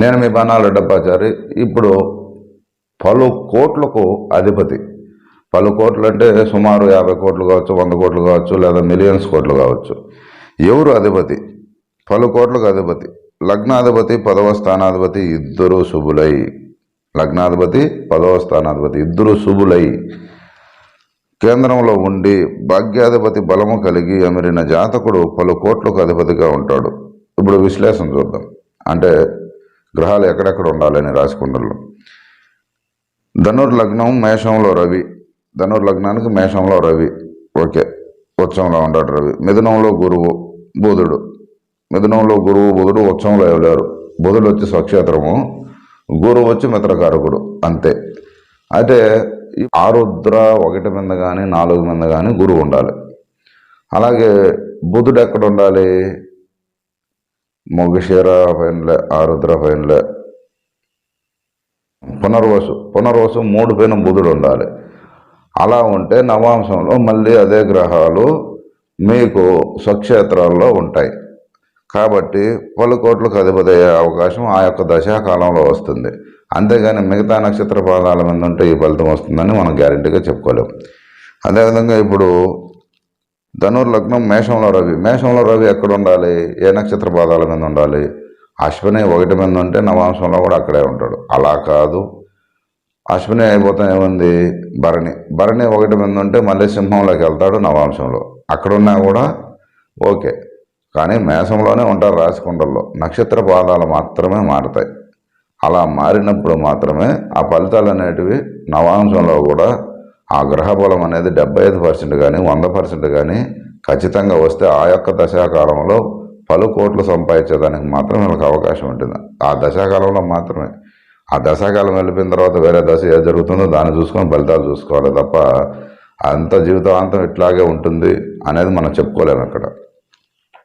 నేను మీ బాణాల రెడ్డప్పాచారి ఇప్పుడు పలు కోట్లకు అధిపతి. పలు కోట్లు అంటే సుమారు యాభై కోట్లు కావచ్చు వంద కోట్లు కావచ్చు లేదా మిలియన్స్ కోట్లు కావచ్చు. ఎవరు అధిపతి? పలు కోట్లకు అధిపతి. లగ్నాధిపతి పదవ స్థానాధిపతి ఇద్దరు శుభులై. లగ్నాధిపతి పదవ స్థానాధిపతి ఇద్దరు శుభులై. కేంద్రంలో ఉండి భాగ్యాధిపతి బలము కలిగి అమిరిన జాతకుడు పలు కోట్లకు అధిపతిగా ఉంటాడు. ఇప్పుడు విశ్లేషణ చూద్దాం. అంటే గ్రహాలు ఎక్కడెక్కడ ఉండాలని రాశికుండల్లో? ధనుర్ లగ్నం మేషంలో రవి. ధనుర్ లగ్నానికి మేషంలో రవి. ఓకే. ఉత్సవంలో ఉంటాడు రవి. మిథునంలో గురువు బుధుడు. మిథునంలో గురువు బుధుడు ఉత్సవంలో ఎవలేరు బుధుడు వచ్చి స్వక్షేత్రము గురువు వచ్చి మిత్రకారకుడు. అంతే. అయితే ఆరుద్ర ఒకటి మీద కానీ నాలుగు మీద కానీ గురువు ఉండాలి. అలాగే బుధుడు ఎక్కడ ఉండాలి? మొగశీర పైనలే ఆరుద్ర పైనలే పునర్వసు పునర్వసు మూడు పైన బుధుడు ఉండాలి. అలా ఉంటే నవాంశంలో మళ్ళీ అదే గ్రహాలు మీకు స్వక్షేత్రాల్లో ఉంటాయి. కాబట్టి పలు కోట్లకు అధిపతి అయ్యే అవకాశం ఆ యొక్క దశాకాలంలో వస్తుంది. అంతేగాని మిగతా నక్షత్ర పాదాల మీద ఉంటే ఈ ఫలితం వస్తుందని మనం గ్యారెంటీగా చెప్పుకోలేం. అదేవిధంగా ఇప్పుడు ధనుర్ లగ్నం మేషంలో రవి. మేషంలో రవి ఎక్కడ ఉండాలి ఏ నక్షత్ర పాదాల మీద ఉండాలి? అశ్విని ఒకటి మీద ఉంటే నవాంశంలో కూడా అక్కడే ఉంటాడు. అలా కాదు. అశ్విని అయిపోతే ఏముంది? భరణి. భరణి ఒకటి మీద ఉంటే మళ్ళీ సింహంలోకి వెళ్తాడు నవాంశంలో. అక్కడున్నా కూడా ఓకే. కానీ మేషంలోనే ఉంటారు రాశికుండల్లో. నక్షత్ర పాదాలు మాత్రమే మారుతాయి. అలా మారినప్పుడు మాత్రమే ఆ ఫలితాలు అనేటివి నవాంశంలో కూడా ఆ గ్రహ బలం అనేది డెబ్బై ఐదు పర్సెంట్ కానీ వంద పర్సెంట్ కానీ ఖచ్చితంగా వస్తే ఆ యొక్క దశాకాలంలో పలు కోట్లు సంపాదించేదానికి మాత్రం వీళ్ళకి అవకాశం ఉంటుంది. ఆ దశాకాలంలో మాత్రమే. ఆ దశాకాలం వెళ్ళిపోయిన తర్వాత వేరే దశ ఏది జరుగుతుందో దాన్ని చూసుకొని ఫలితాలు చూసుకోవాలి తప్ప అంత జీవితాంతం ఇట్లాగే ఉంటుంది అనేది మనం చెప్పుకోలేము ఇక్కడ